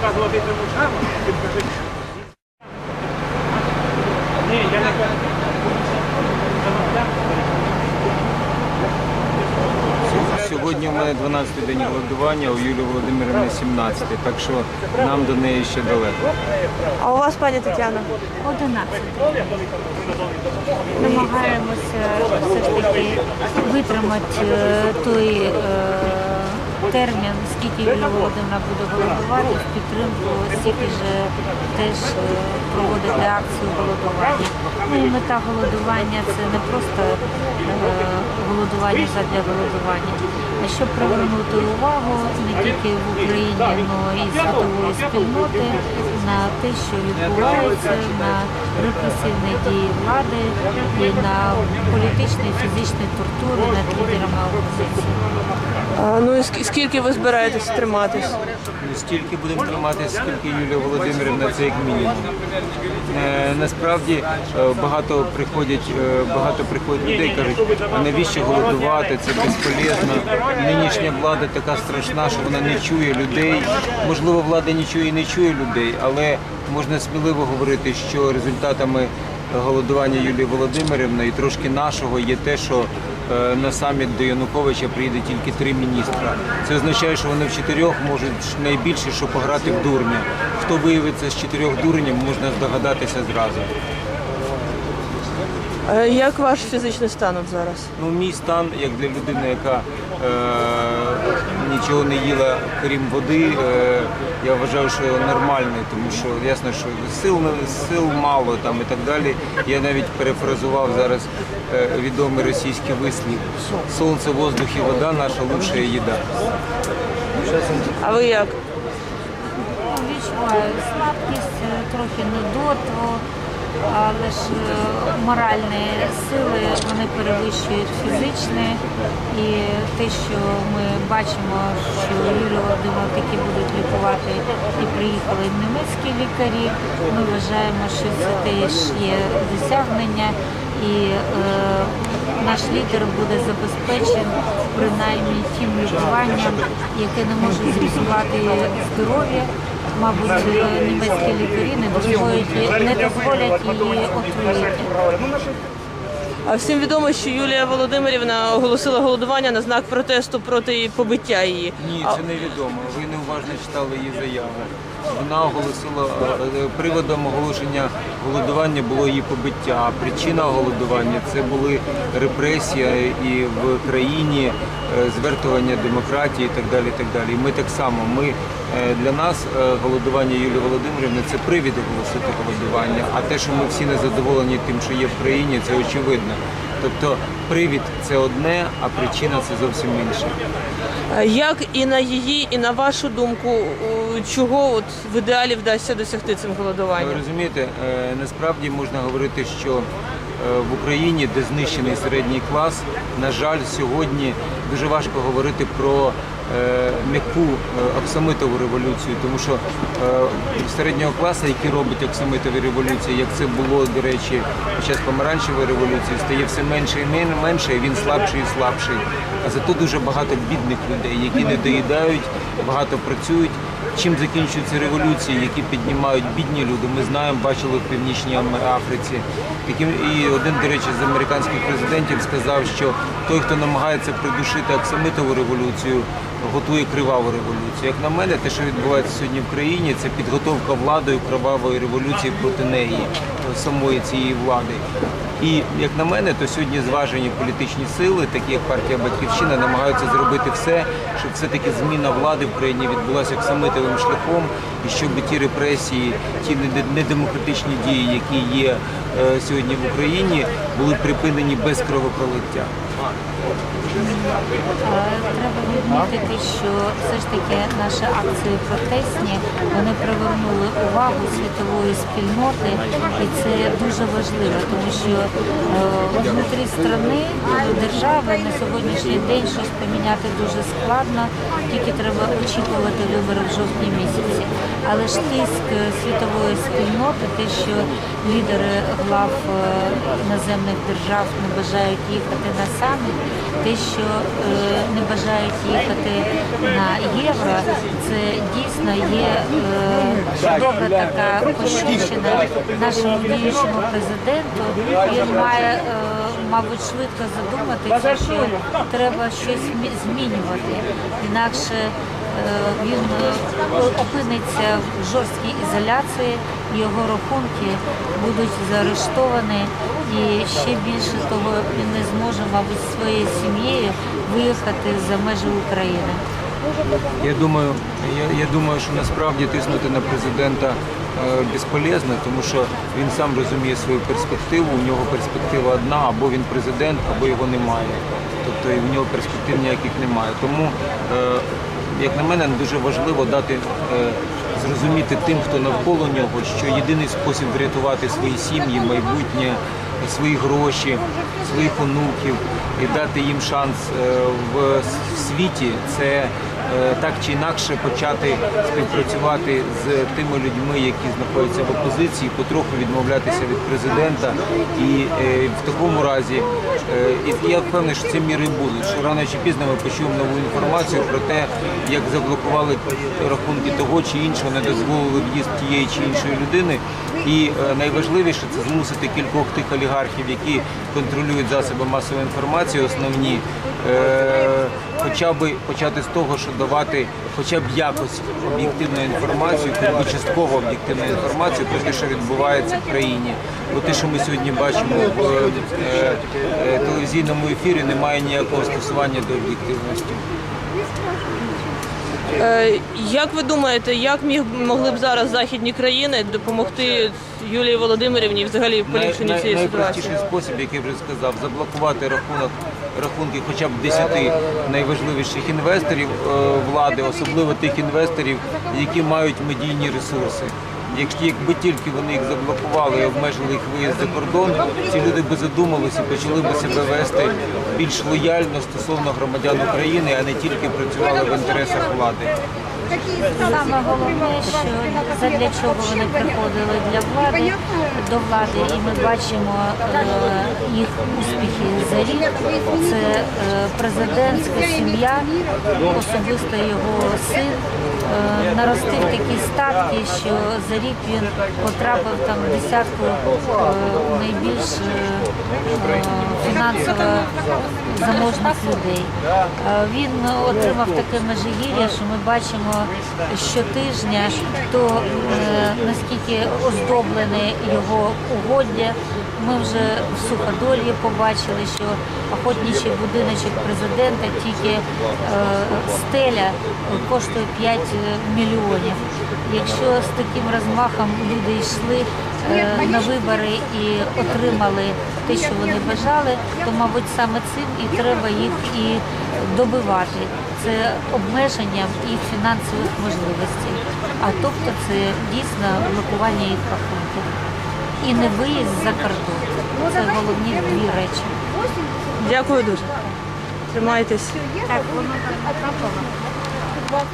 показувати цьому шару, ти. Ні, я не кажу. Сьогодні у мене 12-й день голодування, у Юлії Володимирівни 17-й, так що нам до неї ще далеко. А у вас, пані Тетяна? 11. Намагаємося все ж таки витримати е, той е, термін, скільки Юлія Володимирівна буде голодувати, в підтримку стільки ж теж е, проводити акцію голодування. Ну і мета голодування це не просто е, голодування задля голодування, а щоб привернути увагу не тільки в Україні, але і світової спільноти на те, що відбувається, на репресивні дії влади і на політичні і фізичні тортури над лідерами опозиції. А, ну і ск- скільки ви збираєтесь триматись? Ну, Стільки будемо триматися, скільки Юлія Володимирівна, це як мінімум. Е, насправді е, багато приходять, е, багато приходять людей, кажуть, а навіщо голодувати, це безполезно. Нинішня влада така страшна, що вона не чує людей. Можливо, влада не і не чує людей, але можна сміливо говорити, що результатами голодування Юлії Володимирівни і трошки нашого є те, що е, на саміт до Януковича приїде тільки три міністра. Це означає, що вони в чотирьох можуть найбільше, що пограти в дурня. Хто виявиться з чотирьох дурнів, можна здогадатися зразу. Е, Як ваш фізичний стан зараз? Ну, мій стан, як для людини, яка нічого не їла, крім води, е, я вважаю, що нормальний, тому що ясно, що сил, сил мало там і так далі. Я навіть перефразував зараз е, відомий російський вислів Сонце, воздух і вода наша лучша їда. А ви як? Ну, Відчуваю слабкість, е, трохи нудоту, але ж е, моральні сили вони перевищують фізичні. І те, що ми бачимо, що Юлію Володимирівну таки будуть лікувати і приїхали німецькі лікарі, ми вважаємо, що це теж є досягнення. І е, наш лідер буде забезпечений принаймні тим лікуванням, яке не може зіпсувати здоров'я. Мабуть, е, німецькі лікарі не дозволять, не дозволять її отруїти. А всім відомо, що Юлія Володимирівна оголосила голодування на знак протесту проти побиття її. Ні, це невідомо. Ви неуважно читали її заяву. Вона оголосила е, е, приводом оголошення голодування було її побиття. А причина голодування це були репресії і в країні звертування демократії і так далі. І так далі. І ми так само. Ми е, для нас е, голодування Юлії Володимирівни це привід оголосити голодування. А те, що ми всі не задоволені тим, що є в країні, це очевидно. Тобто привід це одне, а причина це зовсім інше. Як і на її, і на вашу думку, чого от в ідеалі вдасться досягти цим Ви голодуванням? розумієте, е, насправді можна говорити, що е, в Україні, де знищений середній клас, на жаль, сьогодні дуже важко говорити про м'яку е, оксамитову революцію, тому що е, середнього класу, який робить оксамитові революції, як це було, до речі, під час помаранчевої революції, стає все менше і мен- менше, і він слабший і слабший. А зато дуже багато бідних людей, які не доїдають, багато працюють. Чим закінчуються революції, які піднімають бідні люди, ми знаємо, бачили в Північній Африці. І один, до речі, з американських президентів сказав, що той, хто намагається придушити оксамитову революцію, готує криваву революцію. Як на мене, те, що відбувається сьогодні в країні, це підготовка владою кривавої революції проти неї, самої цієї влади. І як на мене, то сьогодні зважені політичні сили, такі як партія Батьківщина, намагаються зробити все, щоб все-таки зміна влади в країні відбулася оксамитовим шляхом, і щоб ті репресії, ті неде- недемократичні дії, які є е, сьогодні в Україні, були припинені без кровопролиття. Е, Треба відмітити, що все ж таки наші акції протестні вони привернули увагу світової спільноти, і це дуже важливо, тому що е, внутрі країни держави на сьогоднішній день щось поміняти дуже складно, тільки треба очікувати вибори в жовтні місяці. Але ж тиск е, світової спільноти, те, що лідери глав іноземних держав не бажають їхати на саміт, те, що е, не бажають їхати на євро, це дійсно є е, добра така пощущена нашому діючому президенту. Він має, е, мабуть, швидко задуматися, що треба щось змінювати. Інакше він е, опиниться в жорсткій ізоляції, його рахунки будуть заарештовані, і ще більше того, він не зможе, мабуть, своєю сім'єю виїхати за межі України. Я думаю, я, я думаю, що насправді тиснути на президента е, безполезно, тому що він сам розуміє свою перспективу. У нього перспектива одна, або він президент, або його немає. Тобто в нього перспектив ніяких немає. Тому, е, як на мене, дуже важливо дати е, зрозуміти тим, хто навколо нього, що єдиний спосіб врятувати свої сім'ї, майбутнє, свої гроші, своїх онуків і дати їм шанс е, в світі, це так чи інакше почати співпрацювати з тими людьми, які знаходяться в опозиції, потроху відмовлятися від президента. І е, в такому разі, е, і я впевнений, що ці міри будуть. Що рано чи пізно ми почуємо нову інформацію про те, як заблокували рахунки того чи іншого, не дозволили в'їзд тієї чи іншої людини. І е, найважливіше це змусити кількох тих олігархів, які контролюють засоби масової інформації, основні, е, хоча б почати з того, що давати хоча б якось об'єктивну інформацію, хоч би частково об'єктивну інформацію про те, що відбувається в країні. Бо те, що ми сьогодні бачимо в е, е, телевізійному ефірі, не має ніякого стосування до об'єктивності. Е, Як ви думаєте, як міг могли б зараз західні країни допомогти Юлії Володимирівні взагалі в поліпшенні цієї ситуації? найпростіший спосіб, як я вже сказав, заблокувати рахунок рахунки хоча б 10 найважливіших інвесторів е, влади, особливо тих інвесторів, які мають медійні ресурси. Якби тільки вони їх заблокували і обмежили їх виїзд за кордон, ці люди би задумалися почали би себе вести більш лояльно стосовно громадян України, а не тільки працювали в інтересах влади. Саме головне, що задля чого вони приходили для влади до влади, і ми бачимо е, їх успіхи за рік. Це е, президентська сім'я, особисто його син. е, Наростив такі статки, що за рік він потрапив там в десятку найбільш е, фінансово заможних людей. Е, Він отримав таке межигір'я, що ми бачимо щотижня, то е, наскільки оздоблене його угоддя. Ми вже в суходолі побачили, що охотничий будиночок президента тільки е, стеля коштує 5 мільйонів. Якщо з таким розмахом люди йшли е, на вибори і отримали те, що вони бажали, то, мабуть, саме цим і треба їх і добивати. Це обмеження їх фінансових можливостей. А тобто це дійсно блокування їх рахунків. І не виїзд за кордон. Це головні дві речі. Дякую дуже. Тримайтесь. Так, воно так.